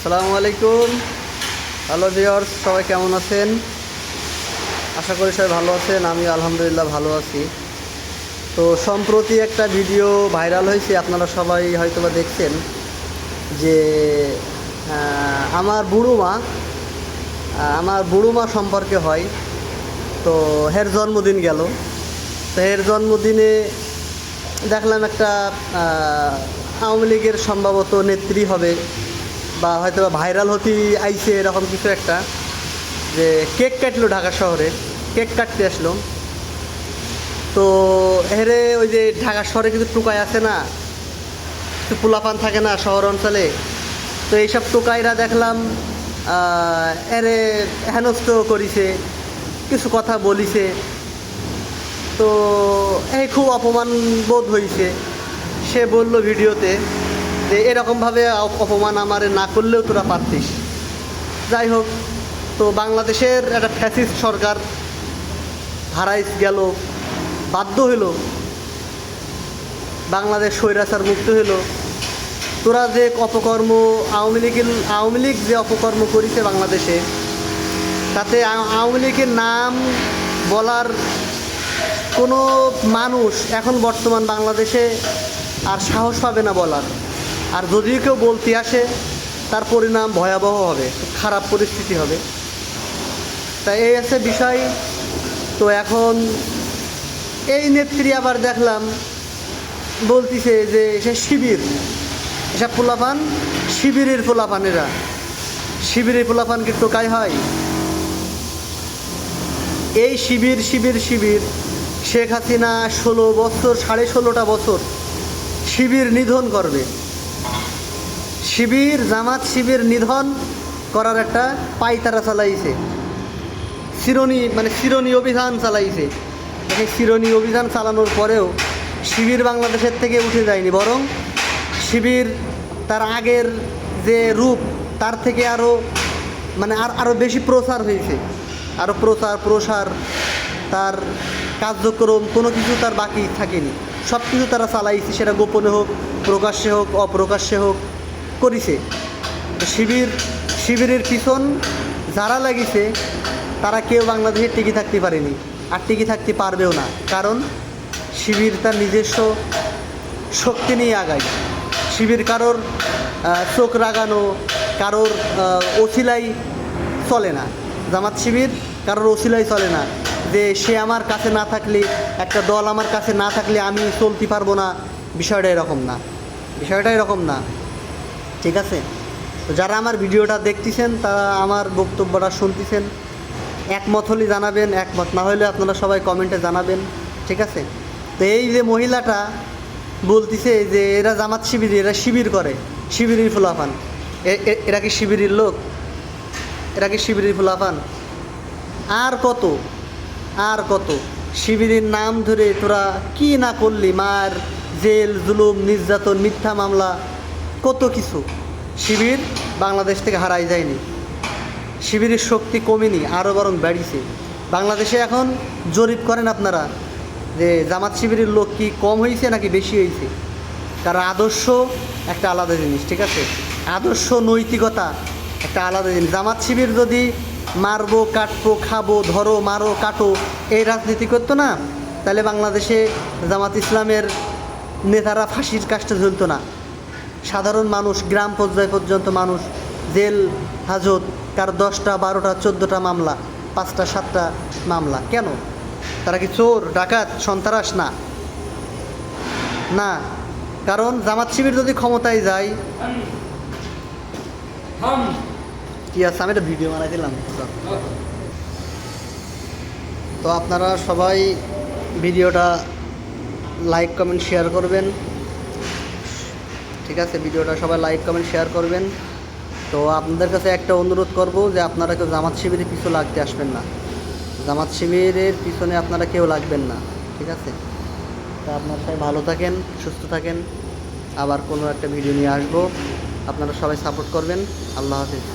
আসসালামু আলাইকুম। Hello viewers সবাই কেমন আছেন? আশা করি সবাই ভালো আছেন আমি আলহামদুলিল্লাহ ভালো আছি। তো সম্প্রতি একটা ভিডিও ভাইরাল হয়েছে, আপনারা সবাই হয়তো বা দেখছেন, যে আমার বুড়ো মা আমার বুড়ো মা সম্পর্কে হয়। তো হের জন্মদিন গেল। তো হের জন্মদিনে দেখলাম একটা আওয়ামী লীগের সম্ভবত নেত্রী হবে। বা হয়তো ভাইরাল হতে আইছে এরকম কিছু একটা, যে কেক কাটলো ঢাকা শহরে, কেক কাটতে আসলো। তো হেরে ওই যে ঢাকা শহরে কিছু টুকাই আছে না, কিছু পোলাপান থাকে না শহর অঞ্চলে, তো এইসব টোকাইরা দেখলাম এরে হেনস্থ করিছে, কিছু কথা বলিছে। তো এই খুব অপমান বোধ হয়েছে সে বলল ভিডিওতে যে এরকমভাবে অপমান আমার না করলেও তোরা পারতিস। যাই হোক, তো বাংলাদেশের একটা ফ্যাসিস্ট সরকার হারাইস গেল, বাধ্য হইল। বাংলাদেশ স্বৈরাচার মুক্ত হইল। তোরা যে অপকর্ম, আওয়ামী লীগের, আওয়ামী লীগ যে অপকর্ম করেছে বাংলাদেশে, তাতে আওয়ামী লীগের নাম বলার কোনো মানুষ এখন বর্তমান বাংলাদেশে আর সাহস পাবে না বলার। আর যদিও কেউ বলতে আসে, তার পরিণাম ভয়াবহ হবে, খারাপ পরিস্থিতি হবে। তা এই আছে বিষয়। তো এখন এই নেত্রী আবার দেখলাম, বলতিছে যে সে শিবির। এসব পোলাপান, শিবিরের পোলাপানেরা। শিবিরের পোলাপান কি টোকাই হয়? এই শিবির শিবির শিবির, শেখ হাসিনা ষোলো বছর, সাড়ে ষোলোটা বছর শিবির নিধন করবে। শিবির, জামাত শিবির নিধন করার একটা পাইতারা চালাইছে। শিরোনি মানে শিরোনি অভিযান চালাইছে। এই শিরোনি অভিযান চালানোর পরেও শিবির বাংলাদেশের থেকে উঠে যায়নি, বরং শিবির তার আগের যে রূপ, তার থেকে আরও মানে আর আরও বেশি প্রসার হয়েছে। আরও প্রচার, প্রসার, তার কার্যক্রম, কোনো কিছু তার বাকি থাকেনি। সব কিছু তারা চালাইছে, সেটা গোপনে হোক, প্রকাশ্যে হোক, অপ্রকাশ্যে হোক। করিছে। শিবির, শিবিরের পিছন যারা লাগিছে, তারা কেউ বাংলাদেশে টিকে থাকতে পারেনি। আর টিকে থাকতে পারবেও না। কারণ শিবির তার নিজস্ব শক্তি নিয়ে আগায়। শিবির কারোর চোখ রাগানো, কারোর অছিলাই চলে না। জামাত শিবির কারোর অছিলাই চলে না। যে সে আমার কাছে না থাকলে, একটা দল আমার কাছে না থাকলে আমি চলতে পারব না, বিষয়টা এরকম না। বিষয়টা এরকম না। ঠিক আছে? তো যারা আমার ভিডিওটা দেখতেছেন, তারা আমার বক্তব্যটা শুনতেছেন। একমত হলে জানাবেন, একমত না হলে আপনারা সবাই কমেন্টে জানাবেন, ঠিক আছে? তো এই যে মহিলাটা বলতিছে যে এরা জামাত শিবির, এরা শিবির করে, শিবিরের ফুলাফান। এরা কি শিবিরের লোক? এরা কি শিবিরের ফুলাফান? আর কত? আর কত? শিবিরের নাম ধরে তোরা কি না করলি? মার, জেল, জুলুম, নির্যাতন, মিথ্যা মামলা কত কিছু। শিবির বাংলাদেশ থেকে হারাই যায়নি। শিবিরের শক্তি কমেনি, আরও বরং বেড়েছে বাংলাদেশে এখন জরিপ করেন আপনারা যে জামাত শিবিরের লোক কি কম হয়েছে নাকি বেশি হয়েছে। কারণ আদর্শ একটা আলাদা জিনিস, ঠিক আছে? আদর্শ নৈতিকতা একটা আলাদা জিনিস। জামাত শিবির যদি মারবো, কাটবো, খাব, ধরো, মারো, কাটো, এই রাজনীতি করতো না, তাহলে বাংলাদেশে জামাত ইসলামের নেতারা ফাঁসির কাজটা ঝুলতো না। সাধারণ মানুষ, গ্রাম পর্যায় পর্যন্ত মানুষ, জেল, হাজত, কার দশটা, বারোটা, চোদ্দোটা মামলা, পাঁচটা, সাতটা মামলা। কেন? তারা কি চোর, ডাকাত, সন্ত্রাস? না। না। কারণ জামাত শিবির যদি ক্ষমতায় যায় কি আছে? আমি একটা ভিডিও বানাইছিলাম। তো আপনারা সবাই ভিডিওটা লাইক, কমেন্ট, শেয়ার করবেন। ঠিক আছে? ভিডিওটা সবাই লাইক কমেন্ট শেয়ার করবেন। তো আপনাদের কাছে একটা অনুরোধ করব যে আপনারা কেউ জামাত শিবিরের পিছু লাগতে আসবেন না। জামাত শিবিরের পিছনে আপনারা কেউ লাগবেন না, ঠিক আছে? তা আপনারা সবাই ভালো থাকেন, সুস্থ থাকেন। আবার কোনো একটা ভিডিও নিয়ে আসব। আপনারা সবাই সাপোর্ট করবেন। আল্লাহ হাফিজ।